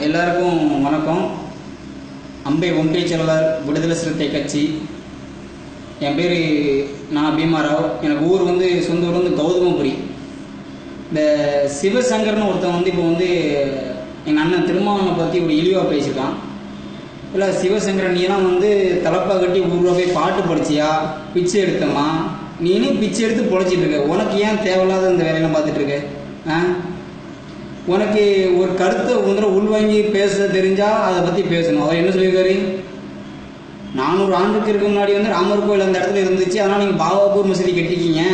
எல்லாருக்கும் வணக்கம். அம்பை ஒன்றிய செயலாளர் விடுதலை சிறுத்தை கட்சி. என் பேர் நான் பீமாராவ். எனக்கு ஊர் வந்து சொந்த ஊர் வந்து கௌதமபுரி. இந்த சிவசங்கர்னு ஒருத்தன் வந்து இப்போ வந்து எங்கள் அண்ணன் திருமாவனை பற்றி ஒரு இழிவாக பேசியிருக்கான். இல்லை சிவசங்கரன் நீலாம் வந்து தலப்பா கட்டி ஊரில் போய் பாட்டு படிச்சியா? பிச்சை எடுத்தமா நீனே பிச்சை எடுத்து பொழைச்சிட்டு இருக்க? உனக்கு ஏன் தேவையில்லாத இந்த வேலையெல்லாம் பார்த்துட்டு இருக்க? ஆ? உனக்கு ஒரு கருத்தை உங்களை உள்வாங்கி பேச தெரிஞ்சால் அதை பற்றி பேசணும். அவர் என்ன சொல்லியிருக்காரு? நானூறு ஆண்டுக்கு இருக்க முன்னாடி வந்து ராமர் கோயில் அந்த இடத்துல இருந்துச்சு. அதனால் நீங்கள் பாபாபூர் மசூதி கட்டிக்கிங்க.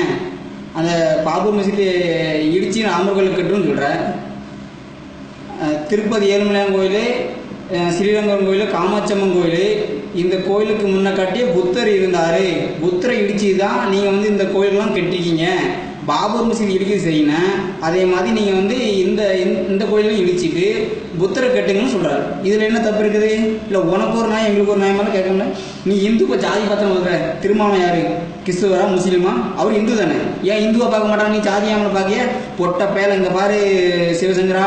அந்த பாபூர் மசூதி இடித்து ராமர் கோயில் கட்டுன்னு சொல்கிறேன் திருப்பதி ஏழுமலையான் கோயில் ஸ்ரீரங்கம் கோயில் காமாட்சம்மன் கோயில் இந்த கோயிலுக்கு முன்னே காட்டியே புத்தர் இருந்தார். புத்தரை இடிச்சு தான் நீங்கள் வந்து இந்த கோயிலெலாம் கட்டிக்கிங்க. பாபர் மசீதி இடிக்கிறது செய்யணும் அதே மாதிரி நீங்கள் வந்து இந்த இந்த- இந்த கோயிலையும் இடிச்சிட்டு புத்தரை கட்டுங்கன்னு சொல்கிறாரு இதில் என்ன தப்பு இருக்குது? இல்லை உனக்கு ஒரு நாய் எங்களுக்கு ஒரு நாய் மேலே கேட்கல நீ இந்து ஜாதி பார்த்தா பார்க்குற திருமணம் யார்? கிறிஸ்துவரா முஸ்லீமா? அவர் இந்து தானே. ஏன் இந்துவை பார்க்க மாட்டாங்க? நீ ஜாதியாமலை பார்க்கிய பொட்ட பேல இந்த பாரு சிவசங்கரா.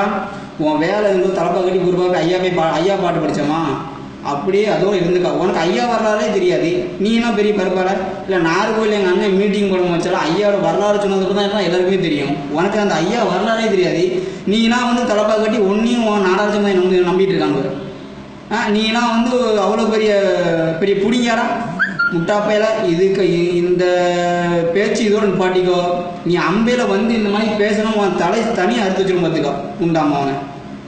உன் வேலை இருந்து தலைப்பா கட்டி குருபாவுக்கு ஐயா போய் பா ஐயா பாட்டு படித்தோமா அப்படியே அதுவும் இருந்துக்கா. உனக்கு ஐயா வரலாறே தெரியாது. நீ என்ன பெரிய பரப்பால இல்லை நார்கோயில் எங்கள் அண்ணன் மீட்டிங் போட வச்சாலும் ஐயாவோட வரலாறு சொன்னதுக்கு தான் எல்லாருக்குமே தெரியும். உனக்கு அந்த ஐயா வரலாறே தெரியாது. நீனா வந்து தலப்பா கட்டி ஒன்றையும் உன் நாடார் சமுதாயம் நம்பி நம்பிட்டு இருக்காங்க ஆ நீனா வந்து அவ்வளோ பெரிய பெரிய புடிங்காரா முட்டாப்பையில இதுக்கு இந்த பேச்சு இதோட நிப்பாட்டிக்கோ. நீ அம்பையில வந்து இந்த மாதிரி பேசணும் உன் தலை தனியாக அறுத்து வச்சிரும் பார்த்துக்கோ உண்டாமா அவனை.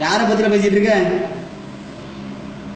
யாரை பற்றியில் பேசிகிட்டு இருக்க?